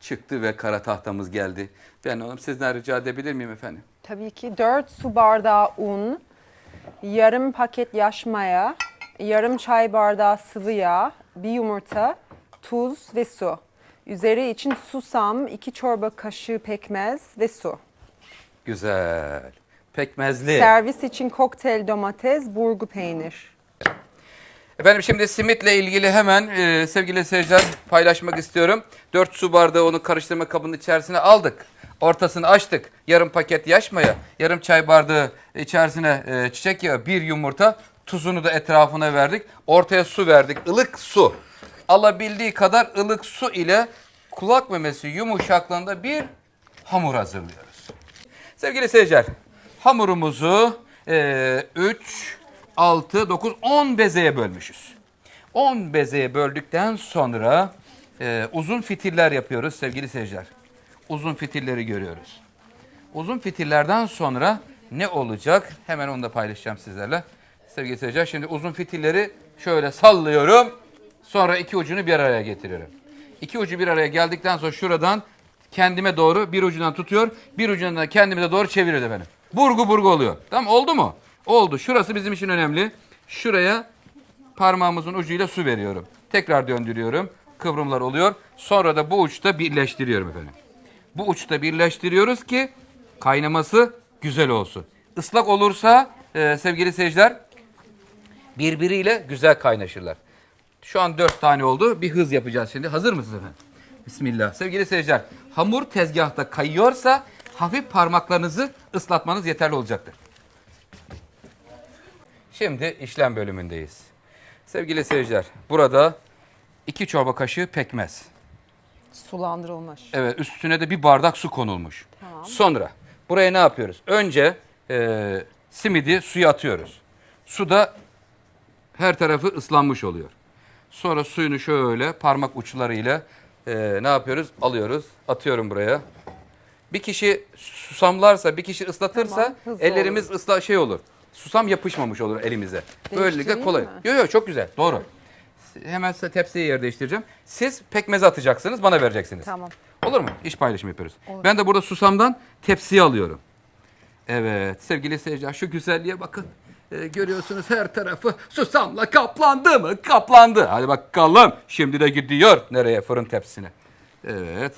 çıktı ve kara tahtamız geldi. Ben onu sizden rica edebilir miyim efendim? Tabii ki 4 su bardağı un, yarım paket yaş maya, yarım çay bardağı sıvı yağ, bir yumurta, tuz ve su. Üzeri için susam, 2 çorba kaşığı pekmez ve su. Güzel. Pekmezli. Servis için kokteyl domates, burgu peynir. Efendim şimdi simitle ilgili hemen e, sevgili seyirciler paylaşmak istiyorum. 4 su bardağı onu karıştırma kabının içerisine aldık. Ortasını açtık. Yarım paket yaş maya, yarım çay bardağı içerisine e, çiçek yağı, bir yumurta, tuzunu da etrafına verdik. Ortaya su verdik. ılık su. Alabildiği kadar ılık su ile kulak memesi yumuşaklığında bir hamur hazırlıyoruz. Sevgili seyirciler, hamurumuzu 3, 6, 9, 10 bezeye bölmüşüz. 10 bezeye böldükten sonra e, uzun fitiller yapıyoruz sevgili seyirciler. Uzun fitilleri görüyoruz. Uzun fitillerden sonra ne olacak? Hemen onu da paylaşacağım sizlerle. Sevgili seyirciler şimdi uzun fitilleri şöyle sallıyorum. Sonra iki ucunu bir araya getiriyorum. İki ucu bir araya geldikten sonra şuradan kendime doğru bir ucundan tutuyor. Bir ucundan da kendime doğru çeviriyor efendim. Burgu burgu oluyor. Tamam oldu mu? Oldu. Şurası bizim için önemli. Şuraya parmağımızın ucuyla su veriyorum. Tekrar döndürüyorum. Kıvrımlar oluyor. Sonra da bu uçta birleştiriyorum efendim. Bu uçta birleştiriyoruz ki kaynaması güzel olsun. Islak olursa e, sevgili seyirciler birbiriyle güzel kaynaşırlar. Şu an dört tane oldu. Bir hız yapacağız şimdi. Hazır mısınız efendim? Bismillah. Sevgili seyirciler, hamur tezgahta kayıyorsa hafif parmaklarınızı ıslatmanız yeterli olacaktır. Şimdi işlem bölümündeyiz. Sevgili seyirciler, burada iki çorba kaşığı pekmez. Sulandırılmış. Evet, üstüne de bir bardak su konulmuş. Tamam. Sonra buraya ne yapıyoruz? Önce e, simidi suya atıyoruz. Suda her tarafı ıslanmış oluyor. Sonra suyunu şöyle parmak uçlarıyla e, ne yapıyoruz? Alıyoruz, atıyorum buraya. Bir kişi susamlarsa, bir kişi ıslatırsa Tamam, hızlı ellerimiz ısla şey olur. Susam yapışmamış olur elimize. Böylelikle kolay. Yok yok çok güzel. Doğru. Hemen size tepsiye yer değiştireceğim. Siz pekmezi atacaksınız, bana vereceksiniz. Tamam. Olur mu? İş paylaşımı yapıyoruz. Olur. Ben de burada susamdan tepsiye alıyorum. Evet sevgili seyirciler şu güzelliğe bakın. Ee, görüyorsunuz her tarafı susamla kaplandı mı? Kaplandı. Hadi bakalım. Şimdi de gidiyor nereye? Fırın tepsisine. Evet.